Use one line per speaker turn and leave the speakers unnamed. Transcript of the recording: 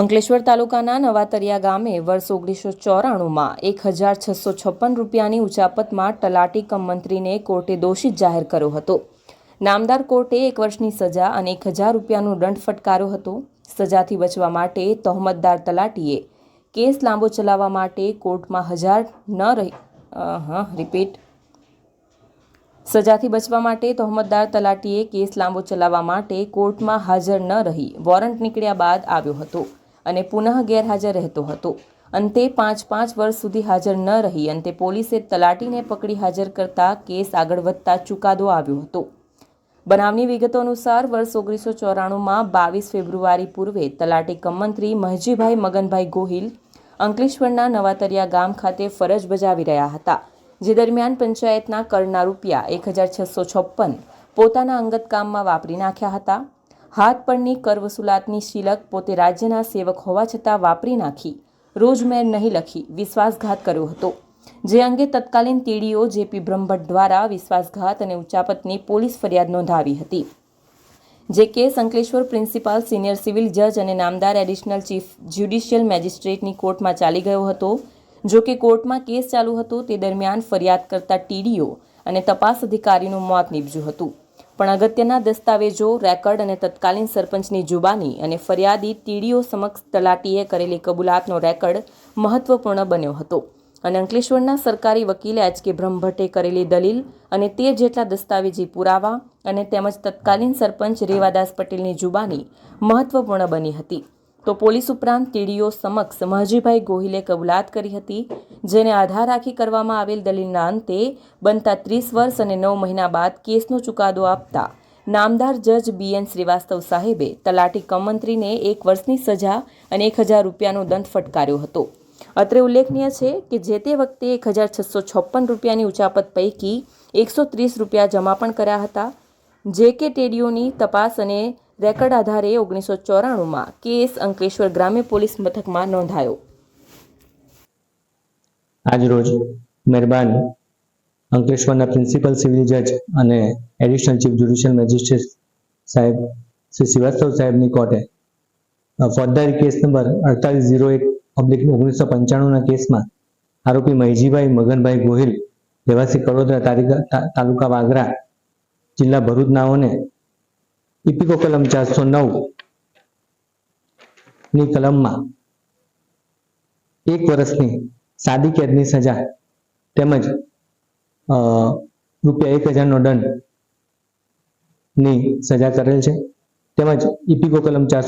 અંકલેશ્વર તાલુકાના નવાતરિયા ગામે વર્ષ ઓગણીસો ચોરાણુંમાં એક હજાર છસો છપ્પન રૂપિયાની ઉચાપતમાં તલાટી કમ મંત્રીને કોર્ટે દોષિત જાહેર કર્યો હતો. નામદાર કોર્ટે એક વર્ષની સજા અને એક હજાર રૂપિયાનો દંડ ફટકાર્યો હતો. સજાથી બચવા માટે તહોમતદાર તલાટીએ કેસ લાંબો ચલાવવા માટે કોર્ટમાં હજાર ન રહી હા, રિપીટ. સજાથી બચવા માટે તહોમતદાર તલાટીએ કેસ લાંબો ચલાવવા માટે કોર્ટમાં હાજર ન રહી, વોરંટ નીકળ્યા બાદ આવ્યો હતો. અને પુનઃ ગેરહાજર રહેતો હતો. અંતે પાંચ પાંચ વર્ષ સુધી હાજર ન રહી. અંતે પોલીસે તલાટીને પકડી હાજર કરતા કેસ આગળ વધતા ચુકાદો આવ્યો હતો. બનાવની વિગતો અનુસાર વર્ષ ઓગણીસો ચોરાણુંમાં બાવીસ ફેબ્રુઆરી પૂર્વે તલાટી કમંત્રી મહજીભાઈ મગનભાઈ ગોહિલ અંકલેશ્વરના નવાતરિયા ગામ ખાતે ફરજ બજાવી રહ્યા હતા, જે દરમિયાન પંચાયતના કરના રૂપિયા એક હજાર છસો છપ્પન પોતાના અંગત કામમાં વાપરી નાખ્યા હતા. હાથ પરની કર વસૂલાતની શિલક પોતે રાજ્યના સેવક હોવા છતાં વાપરી નાખી. રોજમેર નહીં લખી, વિશ્વાસઘાત કર્યો હતો. જે અંગે તત્કાલીન ટીડીઓ જેપી બ્રહ્મભટ્ટ દ્વારા વિશ્વાસઘાત અને ઉચાપતની પોલીસ ફરિયાદ નોંધાવી હતી. જે case Ankleshwar principal, senior civil જજ અને નામદાર એડિશનલ ચીફ જ્યુડિશિયલ મેજિસ્ટ્રેટની કોર્ટમાં ચાલી ગયો હતો. જો કે કોર્ટમાં કેસ ચાલુ હતો, તે દરમિયાન ફરિયાદ કરતા ટીડીઓ અને તપાસ અધિકારીનું મોત નીપજ્યું હતું. પણ અગત્યના દસ્તાવેજો, રેકર્ડ અને તત્કાલીન સરપંચની જુબાની અને ફરિયાદી ટીડીઓ સમક્ષ તલાટીએ કરેલી કબૂલાતનો રેકર્ડ મહત્વપૂર્ણ બન્યો હતો. અને અંકલેશ્વરના સરકારી વકીલે એચ કે બ્રહ્મભટ્ટે કરેલી દલીલ અને તેર જેટલા દસ્તાવેજી પુરાવા અને તેમજ તત્કાલીન સરપંચ રેવાદાસ પટેલની જુબાની મહત્વપૂર્ણ બની હતી. તો પોલીસ ઉપરાંત ટીડીઓ સમક્ષ મહજીભાઈ ગોહિલે કબૂલાત કરી હતી, જેને આધાર રાખી કરવામાં આવેલ દલીલના અંતે બનતા ત્રીસ વર્ષ અને નવ મહિના બાદ કેસનો ચુકાદો આપતા નામદાર જજ બી એન શ્રીવાસ્તવ સાહેબે તલાટી કમંત્રીને એક વર્ષની સજા અને એક હજાર રૂપિયાનો દંડ ફટકાર્યો હતો. અત્રે ઉલ્લેખનીય છે કે જે તે વખતે એક હજાર છસો છપ્પન રૂપિયાની ઉચાપત પૈકી એકસો ત્રીસ રૂપિયા જમા પણ કર્યા હતા, જે કે ટેડીઓની તપાસ અને રેકર્ડ આધારે ઓગણીસો ચોરાણુંમાં કેસ અંકલેશ્વર ગ્રામ્ય પોલીસ મથકમાં નોંધાયો.
આજરોજ મહેરબાન અંકલેશ્વરના પ્રિન્સિપલ સિવિલ જજ અને એડિશનલ ચીફ જ્યુડિશિયલ મેજિસ્ટ્રેટ સાહેબ શ્રી શ્રીવાસ્તવ સાહેબની કોર્ટે ફોજદારી કેસ નંબર અડતાલીસ ઝીરો એક ઓબ્લિક ઓગણીસો પંચાણુંના કેસમાં આરોપી મહીજીભાઈ મગનભાઈ ગોહિલ, રહેવાસી કડોદરા તાલુકા વાગરા, જિલ્લા ભરૂચ નાઓને ઇપિકો કલમ ચારસો નવની કલમમાં એક વર્ષની સાદી કેદની સજા તેમજ રૂપિયા એક હજારનો દંડની સજા કરેલ છે તેમજ ઇપિકો કલમ ચારસો